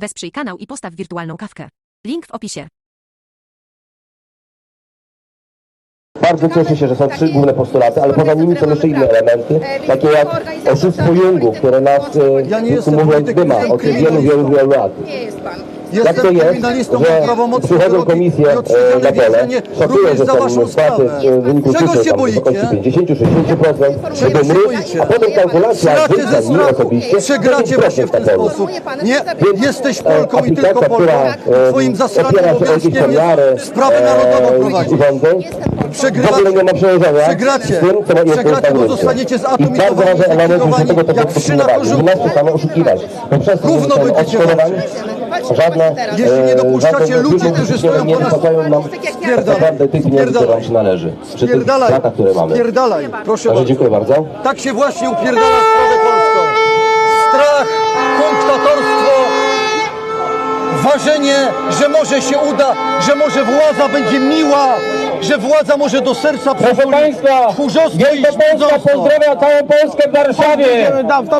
Wesprzyj kanał i postaw wirtualną kawkę. Link w opisie. Bardzo cieszę się, że są trzy główne postulaty, ale poza nimi są jeszcze inne elementy, takie jak oszustwo Jungu, które nas, Ja nie mówiąc, dyma od wielu, wielu, wielu lat. Nie jest pan. Jak Jestem to jest, że przychodzą komisje e, na pole, szacują, również że za są e, w wyniku tam w wysokości 50-60%, Czego żeby mróz, a potem kalkulacja wycen mi osobiście Przegracie właśnie w ten 10% sposób. Nie, Więc, jesteś e, Polką i tylko Polką. która, e, Twoim zasranym obowiązkiem jest sprawę narodową prowadzić. w Przegrywacie. ogóle nie ma przełożenia Przegracie. z tym, co jest Przegracie, bo zostaniecie I bardzo zatomizowani, ważny element, że tego to jak wszy na oszukiwać. To, że Równo będziecie odszkodowani, żadne, Jeśli nie e, dopuszczacie ludzi, którzy stoją nie po nas- nam tak naprawdę tych pieniędzy, które nam się należy. Przy tych latach, które mamy. Spierdalaj. Proszę Także bardzo. dziękuję bardzo. Tak się właśnie upierdala sprawę polską. Strach, kunktatorstwo, ważenie, że może się uda, że może władza będzie miła, że władza może do serca Proszę przytuli Państwa, tchórzostwo i Wielkopolska pozdrawia całą Polskę w Warszawie.